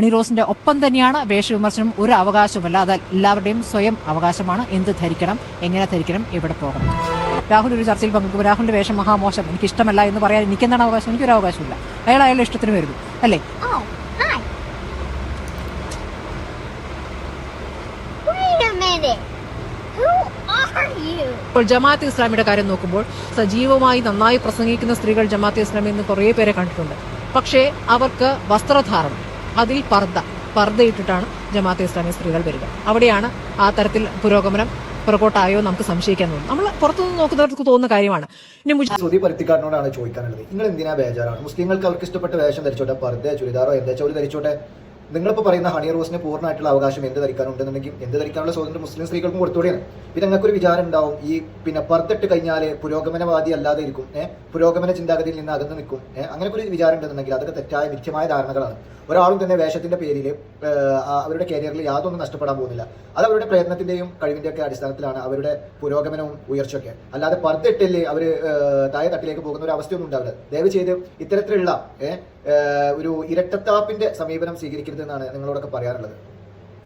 Honey റോസിന്റെ ഒപ്പം തന്നെയാണ് വേഷവിമർശനം ഒരു അവകാശമല്ല അത് എല്ലാവരുടെയും സ്വയം അവകാശമാണ്. എന്ത് ധരിക്കണം എങ്ങനെ ധരിക്കണം എവിടെ പോകണം. രാഹുൽ ഒരു ചർച്ചയിൽ പങ്കെടുക്കും രാഹുലിന്റെ വേഷം മഹാമോശം. എനിക്ക് ഇഷ്ടമല്ല എന്ന് പറയാൻ എനിക്ക് എന്താണ് അവകാശം? എനിക്കൊരു അവകാശമില്ല അയാൾ അയാളുടെ ഇഷ്ടത്തിന് വരുന്നു. അല്ലേ? Oh? ഇപ്പോൾ ജമാഅത്ത് ഇസ്ലാമിയുടെ കാര്യം നോക്കുമ്പോൾ സജീവമായി നന്നായി പ്രസംഗിക്കുന്ന സ്ത്രീകൾ ജമാഅത്ത് ഇസ്ലാമിൽ നിന്ന് കുറേ പേരെ കണ്ടിട്ടുണ്ട്. പക്ഷേ അവർക്ക് വസ്ത്രധാരണം അതിൽ പർദ്ദ പർദ്ദയിട്ടിട്ടാണ് ജമാഅത്തെ ഇസ്ലാമി സ്ത്രീകൾ വരിക. അവിടെയാണ് ആ തരത്തിൽ പുരോഗമനം പുറകോട്ടായോ നമുക്ക് സംശയിക്കാൻ തോന്നും നമ്മൾ പുറത്തുനിന്ന് നോക്കുന്നവർക്ക് തോന്നുന്ന കാര്യമാണ്. ഇനി ശ്രുതി ചോദിക്കാനുള്ളത്. നിങ്ങൾ എന്തിനാ ബേജാറാണ്? മുസ്ലിങ്ങൾക്ക് അവർക്ക് ഇഷ്ടപ്പെട്ട വേഷം ധരിച്ചോട്ടെ? പർദ്ദ ചുരിദാറോ എന്താ? ചോദ്യം ധരിച്ചോട്ടെ? നിങ്ങളിപ്പോൾ പറയുന്ന ഹണി റോസിന് പൂർണമായിട്ടുള്ള അവകാശം എന്ത് ധരിക്കാനുണ്ടെന്നുണ്ടെങ്കിൽ എന്ത് ധരിക്കാനുള്ള സ്വാതന്ത്ര്യം മുസ്ലിം സ്ത്രീകൾക്കും കൊടുത്തുകൂടിയാണ്. പിന്നെ നിങ്ങൾക്കൊരു വിചാരം ഉണ്ടാവും ഈ പിന്നെ പുറത്തിട്ട് കഴിഞ്ഞാൽ പുരോഗമനവാദി അല്ലാതെ ഇരിക്കും പുരോഗമന ചിന്താഗതിയിൽ നിന്ന് അകന്ന് നിൽക്കും അങ്ങനെ ഒരു വിചാരം ഉണ്ടെന്നുണ്ടെങ്കിൽ അതൊക്കെ തെറ്റായ നിത്യമായ ധാരണകളാണ്. ഒരാളും തന്നെ വേഷത്തിന്റെ പേരിൽ അവരുടെ കരിയറിൽ യാതൊന്നും നഷ്ടപ്പെടാൻ പോകുന്നില്ല. അത് അവരുടെ പ്രയത്നത്തിന്റെയും കഴിവിന്റെയൊക്കെ അടിസ്ഥാനത്തിലാണ് അവരുടെ പുരോഗമനവും ഉയർച്ചയൊക്കെ. അല്ലാതെ പർദ്ദയിട്ടല്ലേ അവർ താഴെ തട്ടിലേക്ക് പോകുന്ന ഒരു അവസ്ഥയൊന്നും ഉണ്ടാവില്ല ദയവ് ചെയ്ത് ഇത്തരത്തിലുള്ള ഒരു ഇരട്ടത്താപ്പിന്റെ സമീപനം സ്വീകരിക്കരുതെന്നാണ് നിങ്ങളോടൊക്കെ പറയാനുള്ളത്.